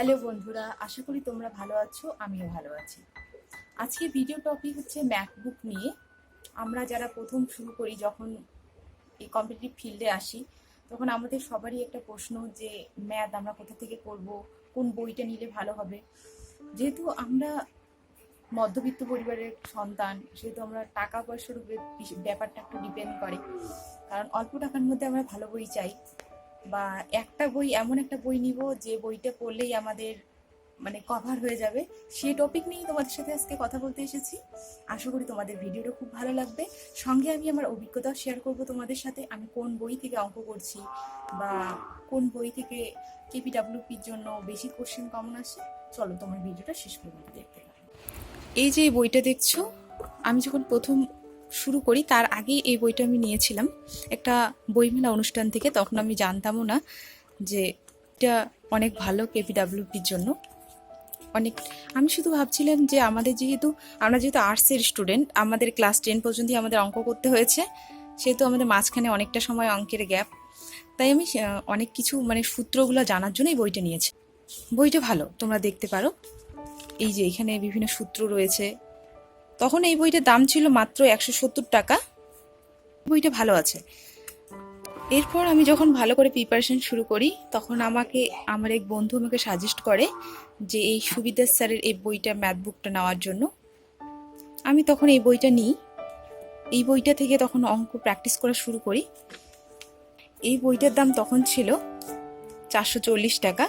Hello বন্ধুরা, আশা করি তোমরা ভালো আছো, আমিও ভালো আছি। আজকে ভিডিও টপিক হচ্ছে ম্যাকবুক নিয়ে। আমরা যারা প্রথম শুরু করি, যখন এই কম্পিটিটিভ ফিল্ডে আসি, তখন আমাদের সবারই একটা প্রশ্ন যে, ম্যাথ আমরা কোথা থেকে করব? কোন বইটা নিলে ভালো হবে? যেহেতু আমরা মধ্যবিত্ত পরিবারের সন্তান, সেহেতু আমরা টাকা পয়সার উপরে ব্যাপারটা একটু ডিপেন্ড করে। কারণ অল্প টাকার মধ্যে আমরা ভালো বই চাই। বা একটা বই, এমন একটা বই নিব যে বইটা পড়লেই আমাদের মানে কভার হয়ে যাবে। সেই টপিক নিয়েই তোমাদের সাথে আজকে কথা বলতে এসেছি। আশা করি তোমাদের ভিডিওটা খুব ভালো লাগবে। সঙ্গে আমি আমার অভিজ্ঞতাও শেয়ার করব তোমাদের সাথে। আমি কোন বই থেকে অঙ্ক করছি বা কোন বই থেকে কেপিডাব্লিউপির জন্য বেশি কোশ্চেন কমন আসে, চলো তোমার ভিডিওটা শেষ পর্যন্ত দেখতে এই যে বইটা দেখছ, আমি যখন প্রথম শুরু করি। তার আগেই এই বইটা আমি নিয়েছিলাম। একটা বইমেলা অনুষ্ঠান থেকে তখন আমি জানতামও না যে এটা অনেক ভালো কেপিডাব্লিউপির জন্য। অনেক আমি শুধু ভাবছিলাম যে আমাদের যেহেতু, আমরা যেহেতু আর্টসের স্টুডেন্ট, আমাদের ক্লাস টেন পর্যন্তই আমাদের অঙ্ক করতে হয়েছে। সেহেতু আমাদের মাঝখানে অনেকটা সময় অঙ্কের গ্যাপ। তাই আমি অনেক কিছু মানে সূত্রগুলো জানার জন্যই বইটা নিয়েছি। বইটা ভালো, তোমরা দেখতে পারো। এই যে এখানে বিভিন্ন সূত্র রয়েছে। তখন এই বইটার দাম ছিল মাত্র একশো সত্তর টাকা। বইটা ভালো আছে। এরপর আমি যখন ভালো করে প্রিপারেশন শুরু করি, তখন আমাকে, আমার এক বন্ধু আমাকে সাজেস্ট করে যে এই সুবিধা স্যারের এই বইটা ম্যাথ বুকটা নেওয়ার জন্য। আমি তখন এই বইটা নিই। এই বইটা থেকে তখন অঙ্ক প্র্যাকটিস করা শুরু করি। এই বইটার দাম তখন ছিল চারশো চল্লিশ টাকা।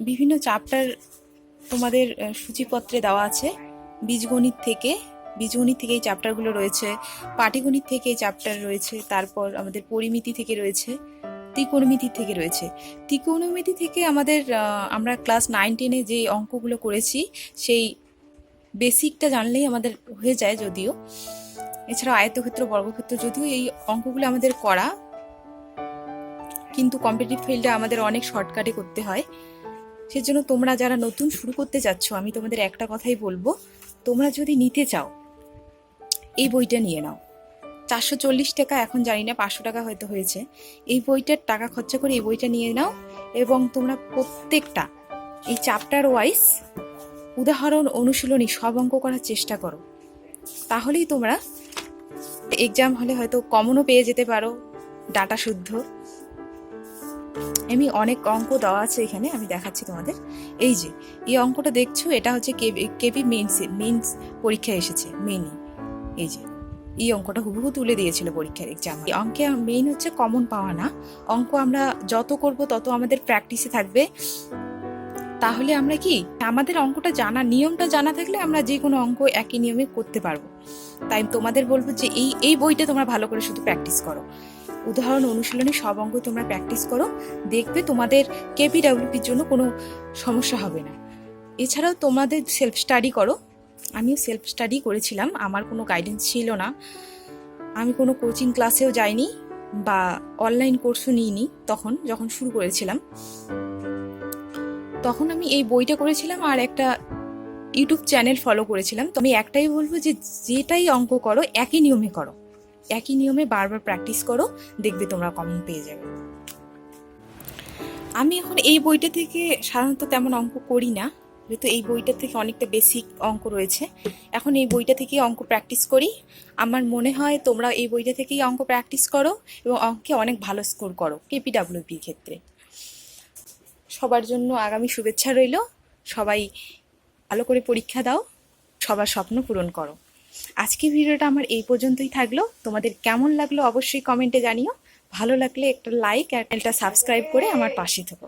বিভিন্ন চ্যাপ্টার তোমাদের সূচিপত্রে দেওয়া আছে, বীজগণিত থেকে বীজগণিত থেকে এই চ্যাপ্টারগুলো রয়েছে, পাটিগণিত থেকে এই চ্যাপ্টার রয়েছে, তারপর আমাদের পরিমিতি থেকে রয়েছে, ত্রিকোণমিতি থেকে রয়েছে। ত্রিকোণমিতি থেকে আমাদের আমরা ক্লাস নাইন টেনে যে অঙ্কগুলো করেছি, সেই বেসিকটা জানলেই আমাদের হয়ে যায় যদিও। এছাড়াও আয়তক্ষেত্র, বর্গক্ষেত্র যদিও এই অঙ্কগুলো আমাদের করা, কিন্তু কম্পিটিটিভ ফিল্ডে আমাদের অনেক শর্টকাটে করতে হয়। সেজন্য তোমরা যারা নতুন শুরু করতে যাচ্ছ, আমি তোমাদের একটা কথাই বলব, তোমরা যদি নিতে চাও, এই বইটা নিয়ে নাও। চারশো চল্লিশ টাকা এখন জানি না, পাঁচশো টাকা হয়তো হয়েছে। এই বইটার টাকা খরচা করে এই বইটা নিয়ে নাও এবং তোমরা প্রত্যেকটা, এই চ্যাপ্টার ওয়াইজ উদাহরণ অনুশীলনী সব অঙ্ক করার চেষ্টা করো। তাহলেই তোমরা এক্সাম হলে হয়তো কমনও পেয়ে যেতে পারো ডাটা শুদ্ধ। এমনি অনেক অঙ্ক দেওয়া আছে এখানে, আমি দেখাচ্ছি তোমাদের। এই যে, এই অঙ্কটা দেখছ, এটা হচ্ছে কেপি মেইনস মেন্স পরীক্ষায় এসেছে, মেইনই। এই যে, এই অঙ্কটা হুবহু তুলে দিয়েছিল পরীক্ষার এক্সাম এই অঙ্কে মেইন হচ্ছে কমন পাওয়া না। অঙ্ক আমরা যত করব, তত আমাদের প্র্যাকটিসে থাকবে। তাহলে আমরা কি, আমাদের অঙ্কটা জানা, নিয়মটা জানা থাকলে আমরা যে কোনো অঙ্ক একই নিয়মে করতে পারব। তাই তোমাদের বলব যে এই এই বইটা তোমরা ভালো করে শুধু প্র্যাকটিস করো। উদাহরণ অনুশীলনে সব অঙ্ক তোমরা প্র্যাকটিস করো, দেখবে তোমাদের কেপিডাব্লিউপির জন্য কোনো সমস্যা হবে না। এছাড়াও তোমাদের সেলফ স্টাডি করো। আমিও সেলফ স্টাডি করেছিলাম, আমার কোনো গাইডেন্স ছিল না। আমি কোনো কোচিং ক্লাসেও যাইনি বা অনলাইন কোর্সও নিইনি তখন, যখন শুরু করেছিলাম। তখন আমি এই বইটা করেছিলাম আর একটা ইউটিউব চ্যানেল ফলো করেছিলাম। তো আমি একটাই বলব যে, যেটাই অঙ্ক করো, একই নিয়মে করো। একই নিয়মে বারবার প্র্যাকটিস করো, দেখবে তোমরা কমন পেয়ে যাবে। আমি এখন এই বইটা থেকে সাধারণত তেমন অঙ্ক করি না, যেহেতু এই বইটা থেকে অনেকটা বেসিক অঙ্ক রয়েছে। এখন এই বইটা থেকেই অঙ্ক প্র্যাকটিস করি। আমার মনে হয় তোমরা এই বইটা থেকেই অঙ্ক প্র্যাকটিস করো এবং অঙ্কে অনেক ভালো স্কোর করো কেপিডাব্লিউপির ক্ষেত্রে। সবার জন্য আগামী শুভেচ্ছা রইল। সবাই ভালো করে পরীক্ষা দাও, সবার স্বপ্ন পূরণ করো। আজকে ভিডিওটা আমার এই পর্যন্তই থাকল। তোমাদের কেমন লাগল অবশ্যই কমেন্টে জানিও। ভালো লাগলে একটা লাইক আর একটা সাবস্ক্রাইব করে আমার পাশে থেকো।